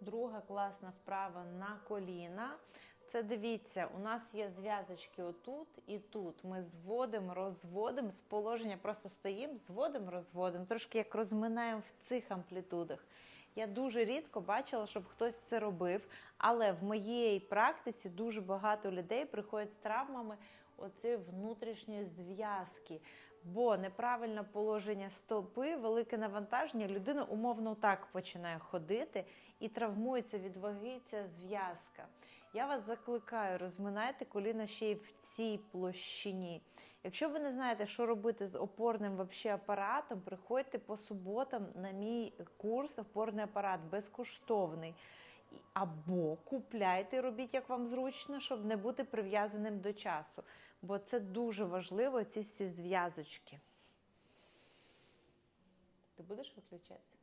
Друга класна вправа на коліна. Це дивіться, у нас є зв'язочки отут і тут. Ми зводимо, розводимо з положення, просто стоїмо, зводимо, розводимо, трошки як розминаємо в цих амплітудах. Я дуже рідко бачила, щоб хтось це робив, але в моїй практиці дуже багато людей приходять з травмами оці внутрішньої зв'язки. Бо неправильне положення стопи, велике навантаження, людина умовно так починає ходити і травмується від ваги ця зв'язка. Я вас закликаю, розминайте коліна ще й в цій площині. Якщо ви не знаєте, що робити з опорним вообще апаратом, приходьте по суботам на мій курс опорний апарат безкоштовний. Або купляйте, робіть як вам зручно, щоб не бути прив'язаним до часу. Бо це дуже важливо, ці всі зв'язочки. Ти будеш виключатися?